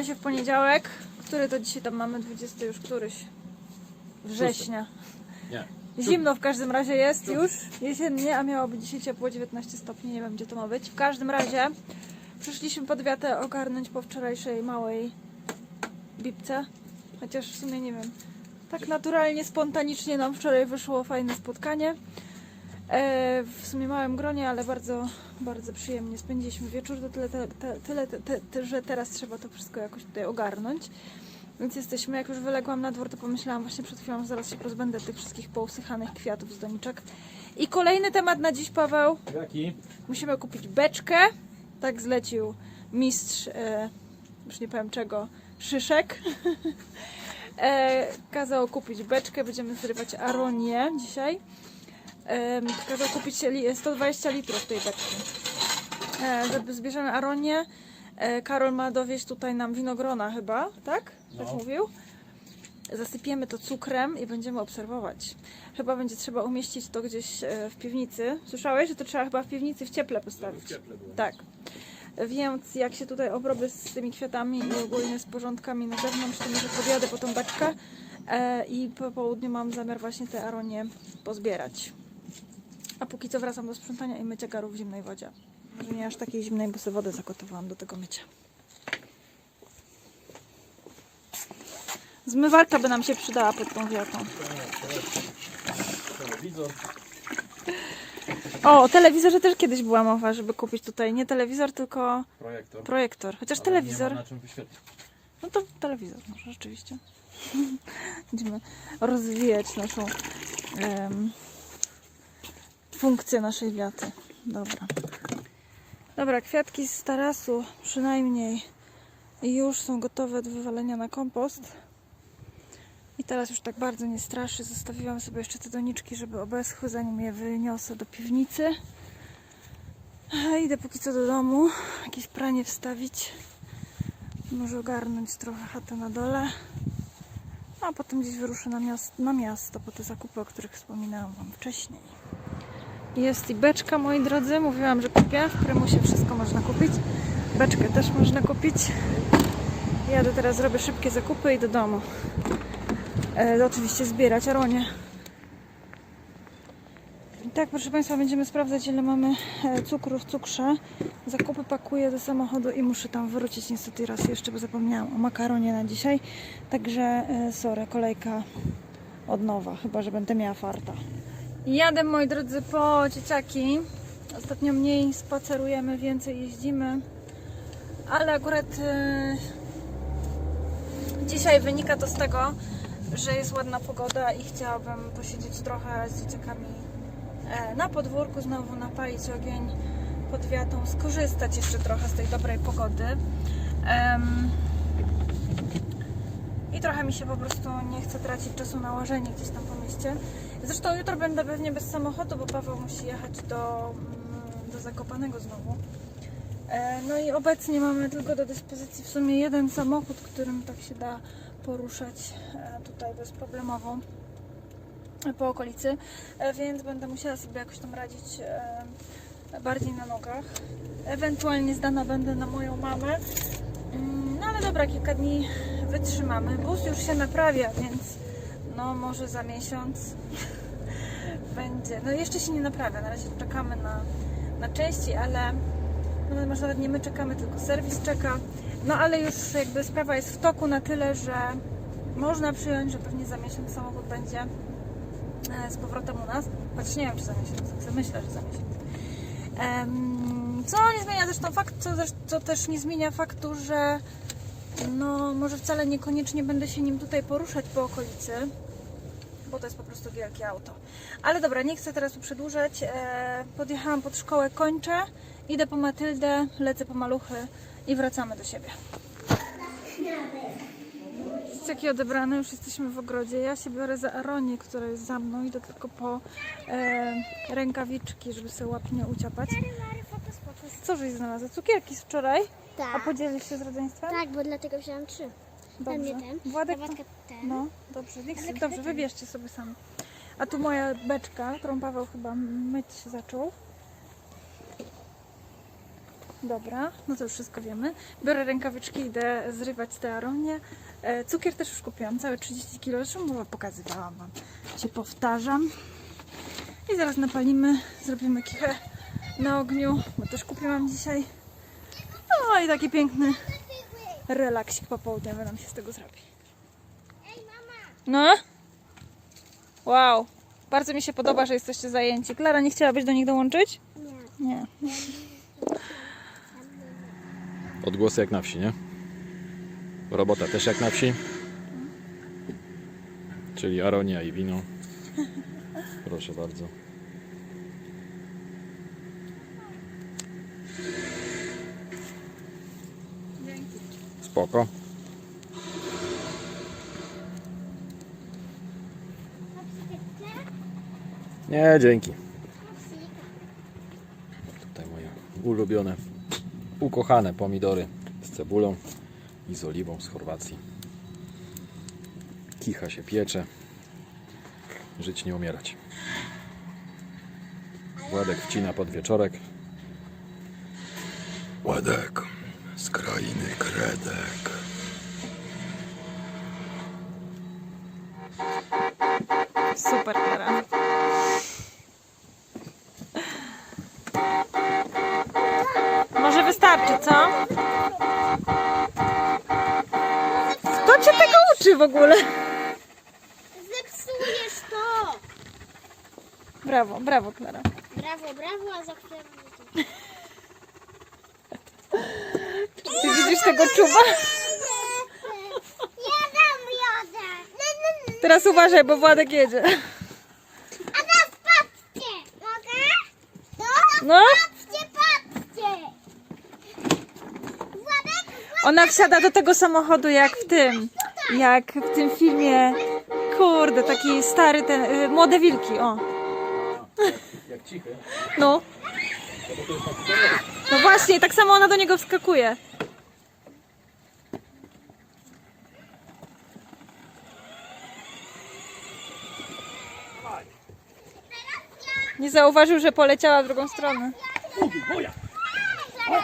Spotykamy się w poniedziałek. Który to dzisiaj tam mamy? 20 już któryś. Września. Nie. Zimno w każdym razie jest już. Jesiennie, a miało być dzisiaj ciepło 19 stopni. Nie wiem gdzie to ma być. W każdym razie przyszliśmy pod wiatę ogarnąć po wczorajszej małej bibce. Chociaż w sumie nie wiem. Tak naturalnie, spontanicznie nam wczoraj wyszło fajne spotkanie. E, w sumie małym gronie, ale bardzo, bardzo przyjemnie spędziliśmy wieczór. To tyle, te, te, tyle te, te, że teraz trzeba to wszystko jakoś tutaj ogarnąć. Więc jesteśmy, jak już wyległam na dwór, to pomyślałam właśnie przed chwilą, że zaraz się pozbędę tych wszystkich pousychanych kwiatów z doniczek. I kolejny temat na dziś, Paweł. Jaki? Musimy kupić beczkę. Tak zlecił mistrz, e, już nie powiem czego, Szyszek. e, kazał kupić beczkę, będziemy zrywać aronię dzisiaj. Kazał kupić li- 120 litrów tej beczki. E, żeby zbierzemy aronię. E, Karol ma dowieść tutaj nam winogrona chyba, tak? Tak No. mówił. Zasypiemy to cukrem i będziemy obserwować. Chyba będzie trzeba umieścić to gdzieś e, w piwnicy. Słyszałeś, że to trzeba chyba w piwnicy w cieple postawić? Cieple było. Tak. Więc jak się tutaj obrobię z tymi kwiatami i ogólnie z porządkami na zewnątrz, to może podjadę po tą beczkę i po południu mam zamiar właśnie te aronie pozbierać. A póki co wracam do sprzątania i mycia garów w zimnej wodzie. Może nie aż takiej zimnej, bo sobie wodę zagotowałam do tego mycia. Zmywarka by nam się przydała pod tą wiatą. Telewizor. O, o telewizorze też kiedyś była mowa, żeby kupić tutaj nie telewizor, tylko Projektor. projektor. Chociaż Ale telewizor. Nie ma na czym wyświetlić. No to telewizor może rzeczywiście. Będziemy rozwijać naszą em, funkcję naszej wiaty. Dobra. Dobra, kwiatki z tarasu przynajmniej już są gotowe do wywalenia na kompost. I teraz już tak bardzo nie straszy. Zostawiłam sobie jeszcze te doniczki, żeby obeschły, zanim je wyniosę do piwnicy. Idę póki co do domu, jakieś pranie wstawić. Może ogarnąć trochę chatę na dole. A potem gdzieś wyruszę na miasto, na miasto po te zakupy, o których wspominałam Wam wcześniej. Jest i beczka, moi drodzy. Mówiłam, że kupię. W Prymusie wszystko można kupić. Beczkę też można kupić. Jadę teraz, zrobię szybkie zakupy i do domu. E, oczywiście zbierać aronie. Tak, proszę Państwa, będziemy sprawdzać, ile mamy e, cukru w cukrze. Zakupy pakuję do samochodu i muszę tam wrócić niestety raz jeszcze, bo zapomniałam o makaronie na dzisiaj. Także e, sorry, kolejka od nowa, chyba że będę miała farta. Jadę, moi drodzy, po dzieciaki. Ostatnio mniej spacerujemy, więcej jeździmy. Ale akurat e, dzisiaj wynika to z tego, że jest ładna pogoda i chciałabym posiedzieć trochę z dzieciakami e, na podwórku, znowu napalić ogień pod wiatą, skorzystać jeszcze trochę z tej dobrej pogody. Trochę mi się po prostu nie chce tracić czasu na łażenie gdzieś tam po mieście. Zresztą jutro będę pewnie bez samochodu, bo Paweł musi jechać do, mm, do Zakopanego znowu. E, No i obecnie mamy tylko do dyspozycji w sumie jeden samochód, którym tak się da poruszać e, tutaj bezproblemowo e, po okolicy, więc będę musiała sobie jakoś tam radzić bardziej na nogach. Ewentualnie zdana będę na moją mamę. Dobra, kilka dni wytrzymamy. Bus już się naprawia, więc no może za miesiąc będzie. No jeszcze się nie naprawia, na razie czekamy na, na części, ale no może nawet nie my czekamy, tylko serwis czeka. No ale już jakby sprawa jest w toku na tyle, że można przyjąć, że pewnie za miesiąc samochód będzie e, z powrotem u nas. Chociaż nie wiem, czy za miesiąc, myślę, że za miesiąc. Co nie zmienia zresztą fakt, co też nie zmienia faktu, że no może wcale niekoniecznie będę się nim tutaj poruszać po okolicy, bo to jest po prostu wielkie auto. Ale dobra, nie chcę teraz tu przedłużać. E, podjechałam pod szkołę, kończę, idę po Matyldę, lecę po maluchy i wracamy do siebie. Dzieciaki odebrane, już jesteśmy w ogrodzie. Ja się biorę za Aronię, która jest za mną. Idę tylko po e, rękawiczki, żeby sobie łap nie uciapać. Co żeś znalazła? Cukierki z wczoraj? A Tak. podzielisz się z rodzeństwem? Tak, bo dlatego wziąłem trzy. Dobrze. ten, Władek. Władka ten. No, dobrze, niech kto dobrze, ten? wybierzcie sobie sami. A tu moja beczka, którą Paweł chyba myć zaczął. Dobra, no to już wszystko wiemy. Biorę rękawiczki, idę zrywać te aronie. E, cukier też już kupiłam, całe 30 kg, zresztą chyba pokazywałam Wam. Się powtarzam. I zaraz napalimy, zrobimy kichę na ogniu, bo też kupiłam dzisiaj. No i taki piękny relaksik popołudniowy nam się z tego zrobi. No? Wow, bardzo mi się podoba, że jesteście zajęci. Klara, nie chciałabyś do nich dołączyć? Nie. Nie. Odgłosy jak na wsi, nie? Robota też jak na wsi. Czyli aronia i wino. Proszę bardzo. Spoko. Nie, dzięki. Tutaj moje ulubione, ukochane pomidory z cebulą i z oliwą z Chorwacji. Kicha się piecze. Żyć nie umierać. Władek wcina pod wieczorek. Władek z krainy Kredek. Super, Klara. Może wystarczy, co? Kto cię tego uczy w ogóle? Zepsujesz to! Brawo, brawo, Klara. Brawo, brawo, a za chwilę będzie to. Ty widzisz tego czuba? Ja dam jodę! Teraz uważaj, bo Władek jedzie. A teraz patrzcie! Mogę? No? No, Patrzcie, patrzcie! Władek, ona wsiada do tego samochodu jak w tym, jak w tym filmie, kurde, taki stary ten, y, Młode Wilki, o. Jak cichy. No. No właśnie, tak samo ona do niego wskakuje. Nie zauważył, że poleciała w drugą stronę.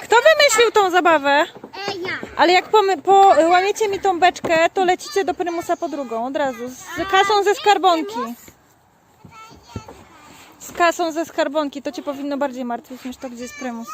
Kto wymyślił tą zabawę? Ale jak pomy, po, łamiecie mi tą beczkę, to lecicie do prymusa po drugą od razu. Z kasą ze skarbonki. Z kasą ze skarbonki. To cię powinno bardziej martwić niż to, gdzie jest prymus.